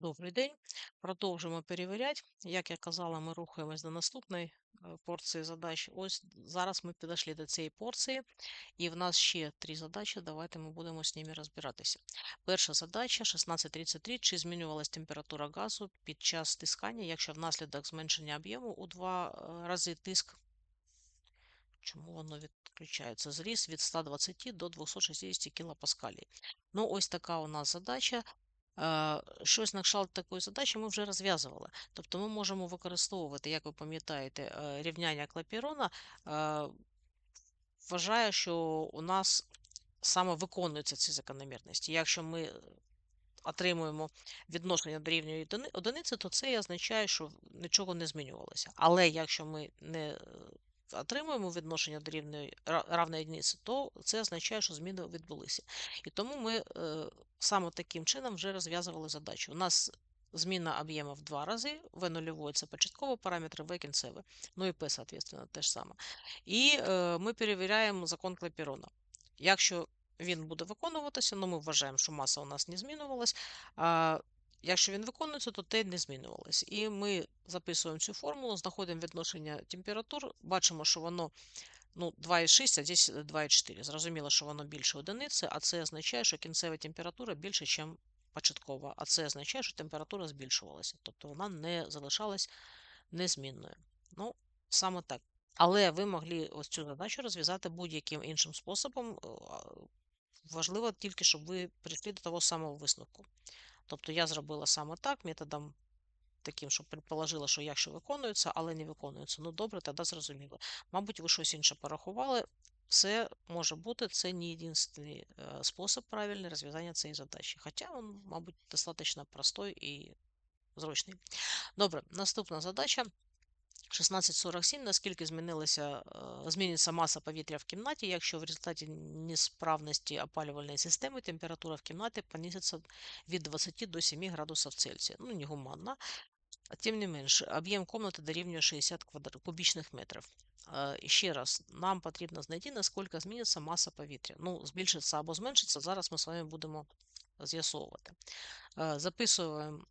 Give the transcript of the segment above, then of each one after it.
Добрий день. Продовжуємо перевіряти. Як я казала, ми рухаємось до наступної е, порції задач. Ось зараз ми підійшли до цієї порції, і в нас ще три задачі. Давайте ми будемо з ними розбиратися. Перша задача 1633. Чи змінювалась температура газу під час стискання, якщо внаслідок зменшення об'єму у два е, рази тиск? Чому воно відключається? Зріс від 120 до 260 кПа. Ну, ось така у нас задача. Е, Щось на кшталт такої задачі ми вже розв'язували. Тобто ми можемо використовувати, як ви пам'ятаєте, е, рівняння Клапірона. Е, Вважає, що у нас саме виконуються ці закономірності. Якщо ми отримуємо відношення до рівня одиниці, то це і означає, що нічого не змінювалося. Але якщо ми не е, отримуємо відношення до рівної равної одиниці, то це означає, що зміни відбулися. І тому ми е, саме таким чином вже розв'язували задачу. У нас зміна об'єму в два рази, В нульової це початковий параметр, В кінцевий. Ну і П, соответственно, теж саме. І е, ми перевіряємо закон Клапірона. Якщо він буде виконуватися, ну ми вважаємо, що маса у нас не змінювалась. Якщо він виконується, то те не змінювалось. І ми записуємо цю формулу, знаходимо відношення температур, бачимо, що воно ну, 2,6, а здесь 2,4. Зрозуміло, що воно більше одиниці, а це означає, що кінцева температура більше, ніж початкова. А це означає, що температура збільшувалася. Тобто вона не залишалась незмінною. Ну, саме так. Але ви могли ось цю задачу розв'язати будь-яким іншим способом. е, Важливо тільки, щоб ви прийшли до того самого висновку. Тобто я зробила саме так, методом таким, що предположила, що якщо виконується, але не виконується. Ну добре, тоді зрозуміло. Мабуть, ви щось інше порахували. Це може бути, це не єдиний е, спосіб правильного розв'язання цієї задачі. Хоча він, мабуть, достатньо простой і зручний. Добре, наступна задача. 1647, наскільки змінилася, е, зміниться маса повітря в кімнаті, якщо в результаті несправності опалювальної системи температура в кімнаті понизиться від 20 до 7 градусів Цельсія. Ну, негуманно. Тим не менш, об'єм кімнати дорівнює 60 квадр... кубічних метрів. Е, ще раз, нам потрібно знайти, наскільки зміниться маса повітря. Ну, збільшиться або зменшиться, зараз ми з вами будемо з'ясовувати. Е, Записуємо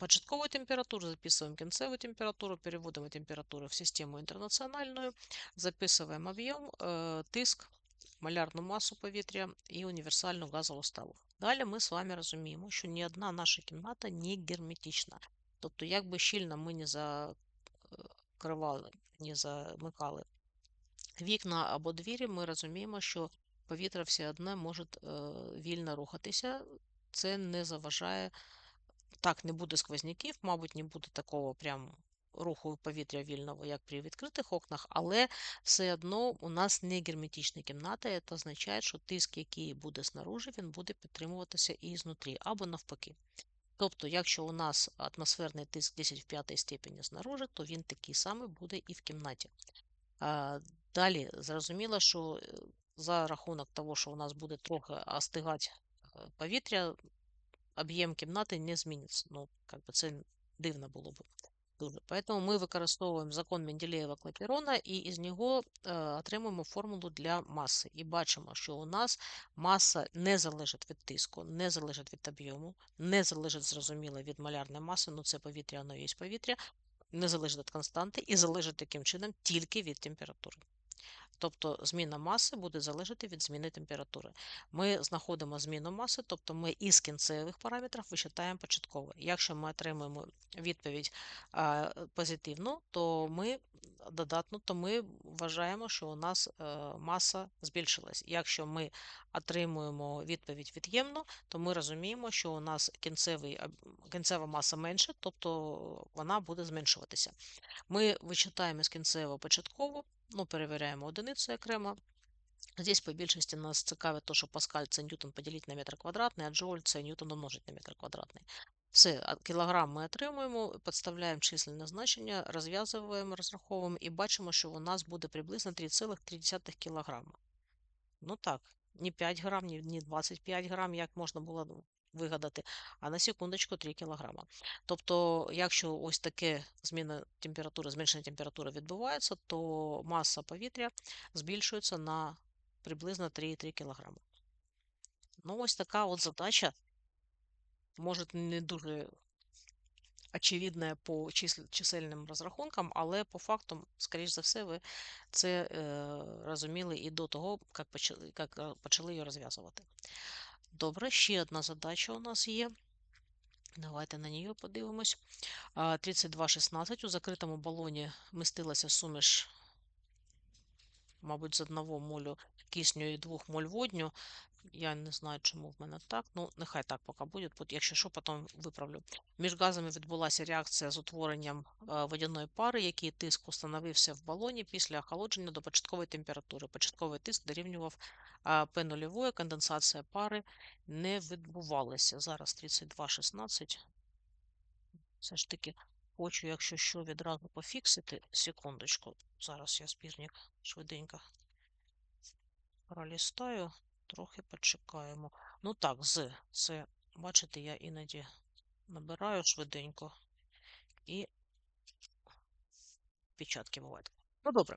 початковую температуру, записываем кінцевую температуру, переводимо температуру в систему інтернаціональну, записуємо об'єм, е, тиск, малярну масу повітря і універсальну газову ставу. Далі ми з вами розуміємо, що ні одна наша кімната не герметична. Тобто, як би щільно ми не закривали, не замикали вікна або двері, ми розуміємо, що повітря все одно може е, вільно рухатися. Це не заважає так, не буде сквозняків, мабуть, не буде такого прям руху повітря вільного, як при відкритих окнах, але все одно у нас не герметична кімната, це означає, що тиск, який буде снаружи, він буде підтримуватися і знутрі, або навпаки. Тобто, якщо у нас атмосферний тиск 10 в 5 степені знаружи, то він такий самий буде і в кімнаті. Далі, зрозуміло, що е, за рахунок того, що у нас буде трохи остигати е, повітря, об'єм кімнати не зміниться. Ну, как би це дивно було б. Поэтому ми використовуємо закон Менделєєва Клапірона і із нього е, отримуємо формулу для маси. І бачимо, що у нас маса не залежить від тиску, не залежить від об'єму, не залежить, зрозуміло, від малярної маси, ну це повітря, воно є повітря, не залежить від константи і залежить таким чином тільки від температури. Тобто зміна маси буде залежати від зміни температури. Ми знаходимо зміну маси, тобто ми із кінцевих параметрів вичитаємо початкове. Якщо ми отримуємо відповідь позитивну, то ми додатно, то ми вважаємо, що у нас е, маса збільшилась. Якщо ми отримуємо відповідь від'ємну, то ми розуміємо, що у нас кінцевий, кінцева маса менше, тобто вона буде зменшуватися. Ми вичитаємо з кінцевого початкову, ну, перевіряємо одиницю окремо. Здесь по більшості нас цікавить то, що Паскаль це ньютон поділити на метр квадратний, а джоуль це ньютон умножити на метр квадратний. Все, кілограм ми отримуємо, підставляємо численне значення, розв'язуємо, розраховуємо і бачимо, що у нас буде приблизно 3,3 кг. Ну так, не 5 грам, ні, ні 25 грам, як можна було вигадати, а на секундочку 3 кг. Тобто, якщо ось таке зміна температури, зменшення температури відбувається, то маса повітря збільшується на приблизно 3,3 кг. Ну, ось така от задача. Може, не дуже очевидне по чисельним розрахункам, але по факту, скоріш за все, ви це е, розуміли і до того, як почали, як е, почали її розв'язувати. Добре, ще одна задача у нас є. Давайте на нього подивимось. А, 32,16. У закритому балоні містилася суміш, мабуть, з одного молю кисню і двох моль водню. Я не знаю, чому в мене так. Ну, нехай так поки буде. Якщо що, потім виправлю. Між газами відбулася реакція з утворенням е, водяної пари, який тиск установився в балоні після охолодження до початкової температури. Початковий тиск дорівнював П нульової, конденсація пари не відбувалася. Зараз 32,16. Все ж таки хочу, якщо що, відразу пофіксити. Секундочку. Зараз я спірник швиденько пролістаю, трохи почекаємо. Ну так, з. Це, бачите, я іноді набираю швиденько і печатки бувають. Ну, добре.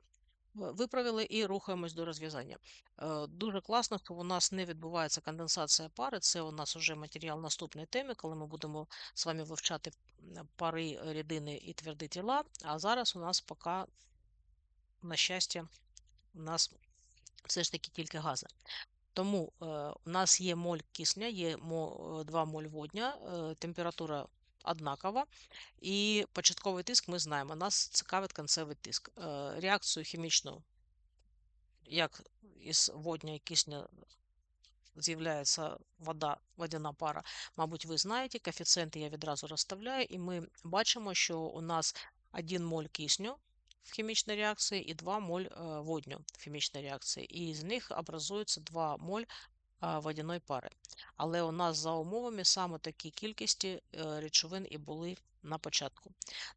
Виправили і рухаємось до розв'язання. Е, Дуже класно, що у нас не відбувається конденсація пари. Це у нас вже матеріал наступної теми, коли ми будемо з вами вивчати пари, рідини і тверді тіла. А зараз у нас поки, на щастя, у нас все ж таки тільки гази. Тому е, у нас є моль кисня, є е, 2 моль водня, е, температура однакова, і початковий тиск ми знаємо. Нас цікавить кінцевий тиск. Реакцію хімічну, як із водня і кисня з'являється вода, водяна пара, мабуть, ви знаєте, коефіцієнти я відразу розставляю, і ми бачимо, що у нас 1 моль кисню в хімічній реакції і 2 моль водню в хімічній реакції. І з них образується 2 моль водяної пари. Але у нас за умовами саме такі кількості е, речовин і були на початку.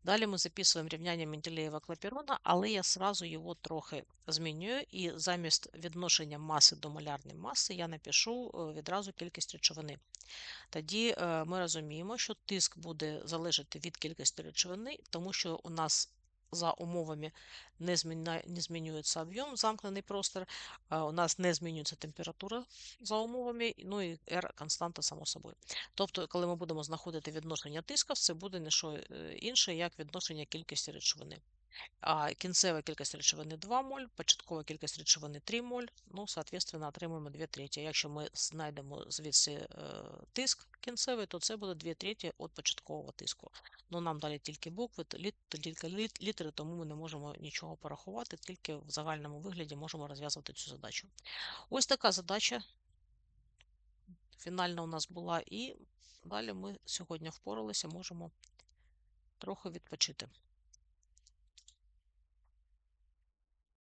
Далі ми записуємо рівняння Менделєєва клапірона, але я сразу його трохи змінюю, і замість відношення маси до молярної маси я напишу е, відразу кількість речовини. Тоді е, ми розуміємо, що тиск буде залежати від кількості речовини, тому що у нас за умовами не, змінюється об'єм, замкнений простір, у нас не змінюється температура за умовами, ну і R константа, само собою. Тобто, коли ми будемо знаходити відношення тисків, це буде не що е, інше, як відношення кількості речовини. Кінцева кількість речовини 2 моль, початкова кількість речовини 3 моль, ну, соответственно, отримуємо 2 треті. Якщо ми знайдемо звідси е, тиск кінцевий, то це буде 2 треті від початкового тиску. Ну, нам далі тільки букви, тільки літ, літери, тому ми не можемо нічого порахувати, тільки в загальному вигляді можемо розв'язувати цю задачу. Ось така задача фінальна у нас була, і далі ми сьогодні впоралися, можемо трохи відпочити.